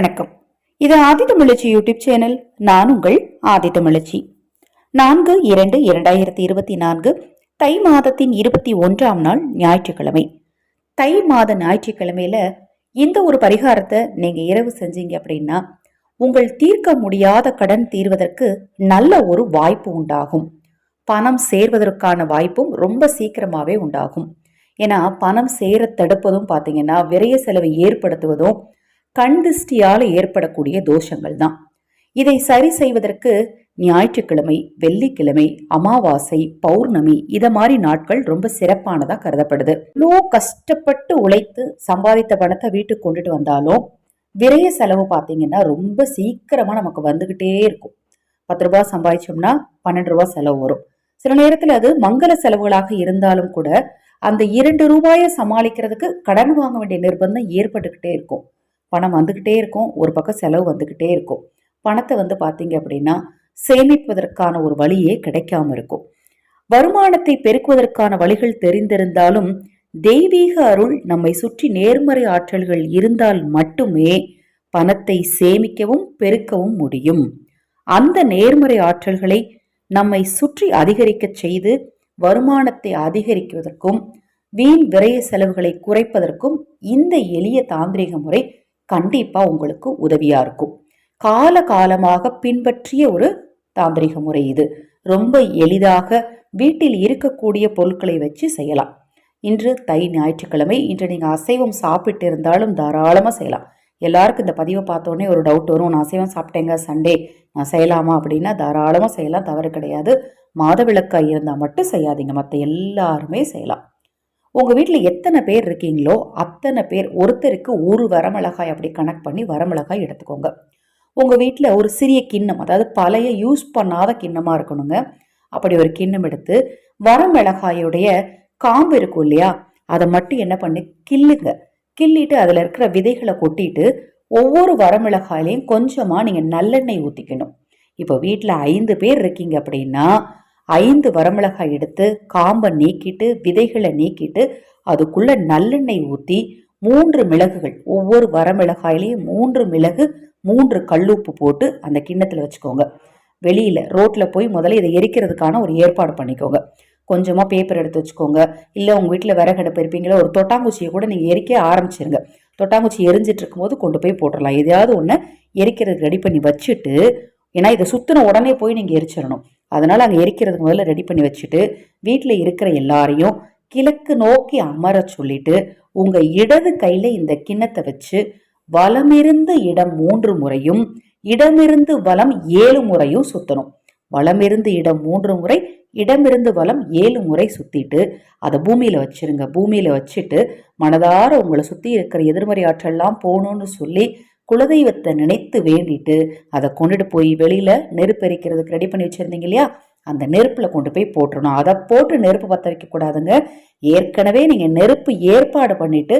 வணக்கம். இது ஆதித்தமிழச்சி YouTube channel. நான் உங்கள் ஆதித்தமிழச்சி நான்கு இரண்டு இரண்டாயிரத்தி இருபத்தி நான்கு தை மாதத்தின் இருபத்தி ஒன்றாம் நாள் ஞாயிற்றுக்கிழமை. தை மாத ஞாயிற்றுக்கிழமையில இந்த ஒரு பரிகாரத்தை நீங்க இரவு செஞ்சீங்க அப்படின்னா உங்கள் தீர்க்க முடியாத கடன் தீர்வதற்கு நல்ல ஒரு வாய்ப்பு உண்டாகும். பணம் சேர்வதற்கான வாய்ப்பும் ரொம்ப சீக்கிரமாவே உண்டாகும். ஏன்னா பணம் சேர தடுப்பதும் பார்த்தீங்கன்னா விரைய செலவை ஏற்படுத்துவதும் கண் திருஷ்டியால் ஏற்படக்கூடிய தோஷங்கள் தான். இதை சரி செய்வதற்கு ஞாயிற்றுக்கிழமை வெள்ளிக்கிழமை அமாவாசை பௌர்ணமி இத மாதிரி நாட்கள் ரொம்ப சிறப்பானதா கருதப்படுது. இவ்வளோ கஷ்டப்பட்டு உழைத்து சம்பாதித்த பணத்தை வீட்டுக்கு கொண்டுட்டு வந்தாலும் விரைய செலவு பார்த்தீங்கன்னா ரொம்ப சீக்கிரமா நமக்கு வந்துகிட்டே இருக்கும். பத்து ரூபாய் சம்பாதிச்சோம்னா பன்னெண்டு ரூபாய் செலவு வரும். சில நேரத்தில் அது மங்கள செலவுகளாக இருந்தாலும் கூட அந்த இரண்டு ரூபாயை சமாளிக்கிறதுக்கு கடன் வாங்க வேண்டிய நிர்பந்தம் ஏற்பட்டுக்கிட்டே இருக்கும். பணம் வந்துக்கிட்டே இருக்கும். ஒரு பக்கம் செலவு வந்துக்கிட்டே இருக்கும். பணத்தை வந்து பார்த்தீங்க அப்படின்னா சேமிப்பதற்கான ஒரு வழியே கிடைக்காம இருக்கும். வருமானத்தை பெருக்குவதற்கான வழிகள் தெரிந்திருந்தாலும் தெய்வீக அருள் நம்மை சுற்றி நேர்மறை ஆற்றல்கள் இருந்தால் மட்டுமே பணத்தை சேமிக்கவும் பெருக்கவும் முடியும். அந்த நேர்மறை ஆற்றல்களை நம்மை சுற்றி அதிகரிக்க செய்து வருமானத்தை அதிகரிக்குவதற்கும் வீண் விரய செலவுகளை குறைப்பதற்கும் இந்த எளிய தாந்திரிக முறை கண்டிப்பாக உங்களுக்கு உதவியாக இருக்கும். கால காலமாக பின்பற்றிய ஒரு தாந்திரிக முறை இது. ரொம்ப எளிதாக வீட்டில் இருக்கக்கூடிய பொருட்களை வச்சு செய்யலாம். இன்று தை ஞாயிற்றுக்கிழமை இன்று நீங்கள் அசைவம் சாப்பிட்டு இருந்தாலும் தாராளமாக செய்யலாம். எல்லாருக்கும் இந்த பதிவை பார்த்தோன்னே ஒரு டவுட் வரும். நான் அசைவம் சாப்பிட்டேங்க சண்டே. நான் செய்யலாமா? அப்படின்னா தாராளமாக செய்யலாம். தவறு கிடையாது. மாதவிளக்காய் இருந்தால் மட்டும் செய்யாதீங்க. மற்ற எல்லாருமே செய்யலாம். உங்கள் வீட்டில் எத்தனை பேர் இருக்கீங்களோ அத்தனை பேர் ஒருத்தருக்கு ஒரு வரமிளகாய் அப்படி கனெக்ட் பண்ணி வரமிளகாய் எடுத்துக்கோங்க. உங்கள் வீட்டில் ஒரு சிறிய கிண்ணம் அதாவது பழைய யூஸ் பண்ணாத கிண்ணமாக இருக்கணுங்க. அப்படி ஒரு கிண்ணம் எடுத்து வரமிளகாயுடைய காம்பு இருக்கும் இல்லையா அதை மட்டும் என்ன பண்ணி கிள்ளுங்க. கிள்ளிட்டு அதில் இருக்கிற விதைகளை கொட்டிட்டு ஒவ்வொரு வரமிளகாயிலையும் கொஞ்சமாக நீங்கள் நல்லெண்ணெய் ஊற்றிக்கணும் இப்போ வீட்டில் ஐந்து பேர் இருக்கீங்க அப்படின்னா ஐந்து வரமிளகாய் எடுத்து காம்பை நீக்கிட்டு விதைகளை நீக்கிட்டு அதுக்குள்ள நல்லெண்ணெய் ஊற்றி மூன்று மிளகுகள் ஒவ்வொரு வரமிளகாயிலையும் மூன்று மிளகு மூன்று கல்லுப்பு போட்டு அந்த கிண்ணத்தில் வச்சுக்கோங்க. வெளியில் ரோட்டில் போய் முதல்ல இதை எரிக்கிறதுக்கான ஒரு ஏற்பாடு பண்ணிக்கோங்க. கொஞ்சமாக பேப்பர் எடுத்து வச்சுக்கோங்க. இல்லை உங்கள் வீட்டில் விறகடுப்பு இருப்பீங்களா ஒரு தொட்டாங்குச்சியை கூட நீங்கள் எரிக்க ஆரம்பிச்சிருங்க. தொட்டாங்குச்சி எரிஞ்சிட்டு இருக்கும்போது கொண்டு போய் போட்டுடலாம் எதையாவது ஒன்று எரிக்கிறதுக்கு ரெடி பண்ணி வச்சுட்டு ஏன்னா இதை சுற்றின உடனே போய் நீங்கள் எரிச்சிடணும். அதனால் அங்கே எரிக்கிறதுக்கு முதல்ல ரெடி பண்ணி வச்சுட்டு வீட்டில் இருக்கிற எல்லாரையும் கிழக்கு நோக்கி அமர சொல்லிட்டு உங்கள் இடது கையில் இந்த கிண்ணத்தை வச்சு வலமிருந்து இடம் மூன்று முறையும் இடமிருந்து வலம் ஏழு முறையும் சுற்றணும் வளமிருந்து இடம் மூன்று முறை இடமிருந்து வலம் ஏழு முறை சுத்திட்டு அதை பூமியில வச்சிருங்க. பூமியில வச்சுட்டு மனதார உங்களை சுத்தி இருக்கிற எதிர்மறை ஆற்றெல்லாம் போகணும்னு சொல்லி குலதெய்வத்தை நினைத்து வேண்டிட்டு அதை கொண்டுட்டு போய் வெளியில் நெருப்பு எரிக்கிறதுக்கு ரெடி பண்ணி வச்சுருந்தீங்க இல்லையா? அந்த நெருப்பில் கொண்டு போய் போட்டுருணும் அதை போட்டு நெருப்பு பற்ற வைக்கக்கூடாதுங்க ஏற்கனவே நீங்கள் நெருப்பு ஏற்பாடு பண்ணிட்டு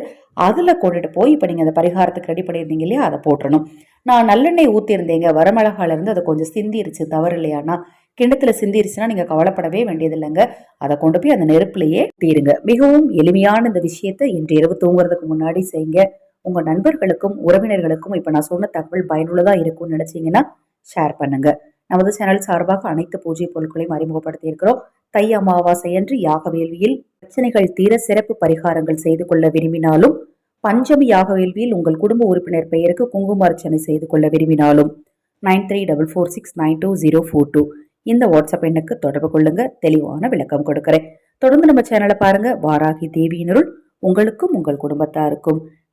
அதில் கொண்டுட்டு போய் இப்போ நீங்கள் அந்த பரிகாரத்துக்கு ரெடி பண்ணியிருந்தீங்க இல்லையா? அதை போட்டுறணும். நான் நல்லெண்ணெய் ஊற்றிருந்தேங்க வரமிளகாலேருந்து அதை கொஞ்சம் சிந்திருச்சு. தவறு இல்லையானா கிணத்துல சிந்திருச்சுன்னா நீங்கள் கவலைப்படவே வேண்டியதில்லைங்க. அதை கொண்டு போய் அந்த நெருப்புலையே தீருங்க. மிகவும் எளிமையான இந்த விஷயத்தை இன்று இரவு தூங்குறதுக்கு முன்னாடி செய்யுங்க. உங்கள் நண்பர்களுக்கும் உறவினர்களுக்கும் இப்போ நான் சொன்ன தகவல் பயனுள்ளதாக இருக்கும்னு நினச்சிங்கன்னா ஷேர் பண்ணுங்க. நமது சேனல் சார்பாக அனைத்து பூஜை பொருட்களையும் அறிமுகப்படுத்தி இருக்கிறோம் தை அமாவாசை அன்று யாக வேள்வியில் பிரச்சனைகள் தீர சிறப்பு பரிகாரங்கள் செய்து கொள்ள விரும்பினாலும் பஞ்சமி யாக வேள்வியில் உங்கள் குடும்ப உறுப்பினர் பெயருக்கு குங்கும அர்ச்சனை செய்து கொள்ள விரும்பினாலும் nine three double four six nine two zero four two இந்த வாட்ஸ்அப் எண்ணுக்கு தொடர்பு கொள்ளுங்க. தெளிவான விளக்கம் கொடுக்குறேன். தொடர்ந்து நம்ம சேனலை பாருங்க. வாராகி தேவியினருள் உங்களுக்கும் உங்கள் குடும்பத்தாருக்கும்.